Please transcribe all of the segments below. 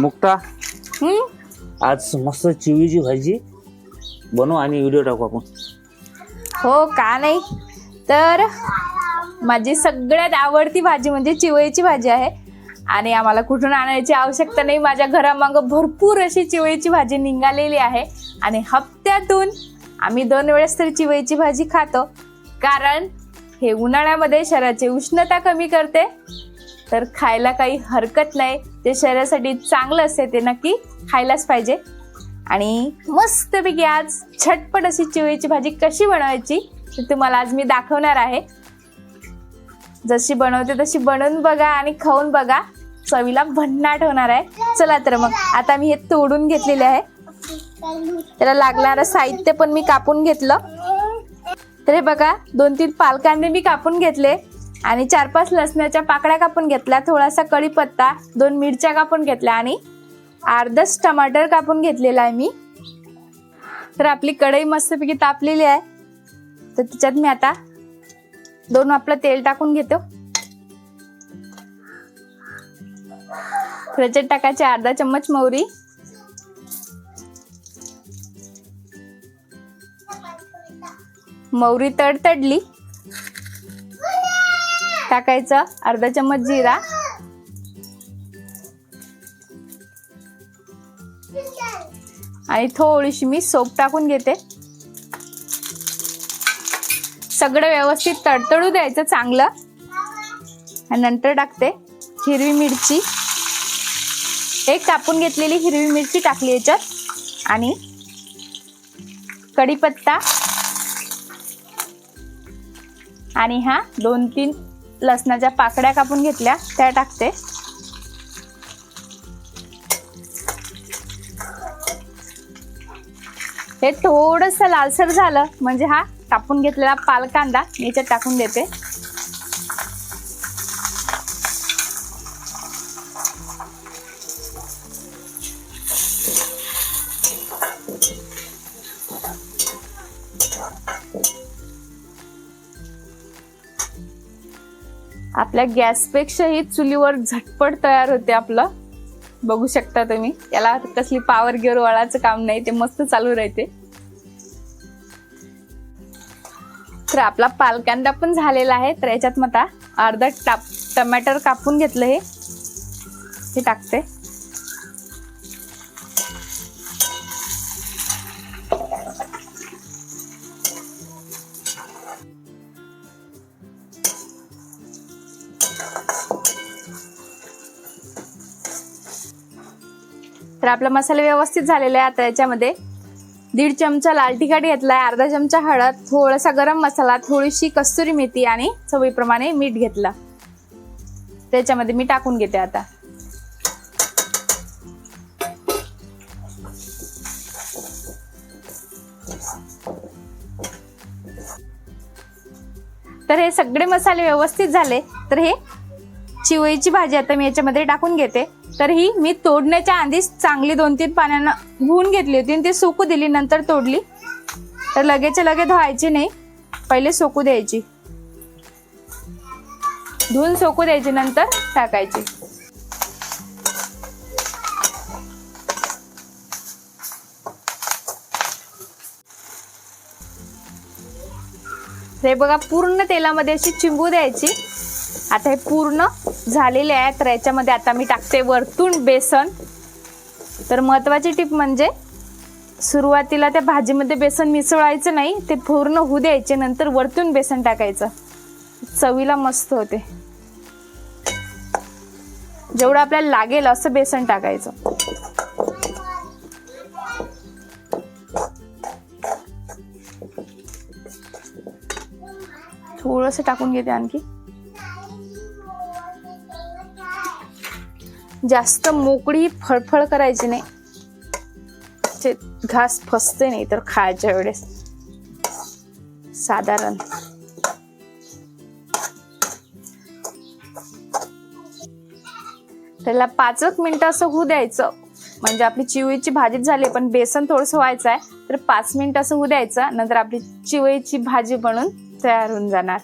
मुक्ता हम्म? आज मस्त चिवीची भाजी बनव आणि व्हिडिओ टाकू आपण. हो का नाही? तर माझी सगळ्यात आवडती भाजी म्हणजे चिवळीची भाजी आहे. आणि आम्हाला कुठून आणायची आवश्यकता नाही. माझ्या घरामागं भरपूर अशी चिवळीची भाजी निघालेली आहे. आणि हप्त्यातून आम्ही दोन वेळेस तरी चिवळीची भाजी खातो. कारण हे उन्हाळ्यामध्ये शरीराची उष्णता कमी करते. तर खायला काही हरकत नाही. ते शरीरासाठी चांगलं असते ते नक्की खायलाच पाहिजे. आणि मस्तपैकी आज झटपट अशी चिवळीची भाजी कशी बनवायची ते तुम्हाला आज मी दाखवणार आहे. जशी बनवते तशी बनवून बघा आणि खाऊन बघा. चवीला भन्नाट होणार आहे. चला तर मग आता मी हे तोडून घेतलेले आहे. त्याला लागणारं साहित्य पण मी कापून घेतलं. तर हे बघा दोन तीन पालकांनी मी कापून घेतले. आणि चार पाच लसणाच्या पाकळ्या कापून घेतल्या थोडासा कढीपत्ता दोन मिरच्या कापून घेतल्या आणि अर्धच टमाटर कापून घेतलेला आहे मी. तर आपली कढई मस्तपैकी तापलेली आहे. तर त्याच्यात मी आता दोन आपलं तेल टाकून घेतो. त्याच्यात टाकायचे अर्धा चम्मच मोहरी. मोहरी तडतडली. टाकायचं. अर्धा चम्मच जिरा. आणि थोडीशी मी सोप टाकून घेते. सगळं व्यवस्थित तडतडू द्यायचं चांगलं. आणि नंतर टाकते हिरवी मिरची. एक कापून घेतलेली हिरवी मिरची टाकली याच्यात. आणि कढीपत्ता. आणि हा दोन तीन लसणाच्या पाकड्या कापून घेतल्या त्या टाकते. हे थोडस लालसर झालं म्हणजे हा कापून घेतलेला पालकांदा याच्यात टाकून देते. आपल्या गॅसपेक्षाही चुलीवर झटपट तयार होते आपलं. बघू शकता तुम्ही. याला कसली पावर गिअर वळाचं काम नाही ते मस्त चालू राहते. तर आपला पालकांदा पण झालेला आहे तर याच्यात मग आता अर्धा टाप टमॅटर कापून घेतलं हे. हे टाकते. तर आपला मसाला व्यवस्थित झालेला आहे आता याच्यामध्ये. दीड चमचा लाल तिखट घेतलाय अर्धा चमचा हळद थोडासा गरम मसाला थोडीशी कस्तुरी मेथी आणि चवीप्रमाणे मीठ घेतलं. त्याच्यामध्ये मी टाकून घेते आता. तर हे सगळे मसाले व्यवस्थित झाले. तर हे चिवळीची भाजी आता मी याच्यामध्ये टाकून घेते. तर ही मी तोडण्याच्या आधीच चांगली दोन तीन पाण्यानं धुवून घेतली होती आणि ती सुकू दिली नंतर तोडली. तर लगेच लगे धुवायची नाही पहिले सोकू द्यायची. धुवून सोकू द्यायची नंतर टाकायची. हे बघा पूर्ण तेलामध्ये अशी चिंबू द्यायची. आता हे पूर्ण झालेले आहे तर याच्यामध्ये आता मी टाकते वरतून बेसन. तर महत्त्वाची टीप म्हणजे सुरुवातीला त्या भाजीमध्ये बेसन मिसळायचं नाही ते पूर्ण होऊ द्यायचे नंतर वरतून बेसन टाकायचं. चवीला मस्त होते. जेवढं आपल्याला लागेल असं बेसन टाकायचं. थोडंसं टाकून घेते आणखी. जास्त मोकळी फळफळ करायची नाही. ते घास फसते नाही तर खायच्या वेळेस. साधारण. त्याला पाच एक मिनिटं असं होऊ द्यायचं. म्हणजे आपली चिवळीची भाजी झाली पण बेसन थोडंसं व्हायचं आहे तर पाच मिनिट असं होऊ द्यायचं. नंतर आपली चिवळीची भाजी बनून तयार होऊन जाणार.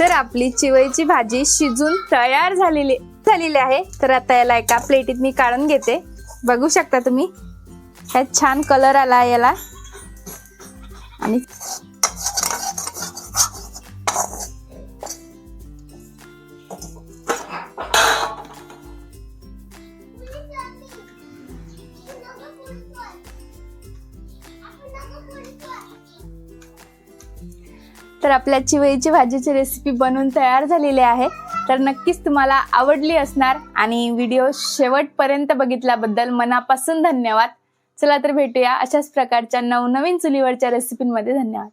तर आपली चिवईची भाजी शिजून तयार झालेली झालेली आहे. तर आता याला एका प्लेटीत मी काढून घेते. बघू शकता तुम्ही. ह्यात छान कलर आला याला. आणि तर आपल्या चिवईची भाजीची रेसिपी बनवून तयार झालेली आहे. तर नक्कीच तुम्हाला आवडली असणार आणि व्हिडिओ शेवटपर्यंत बघितल्याबद्दल मनापासून धन्यवाद. चला तर भेटूया अशाच प्रकारच्या नवनवीन चुलीवरच्या रेसिपींमध्ये धन्यवाद.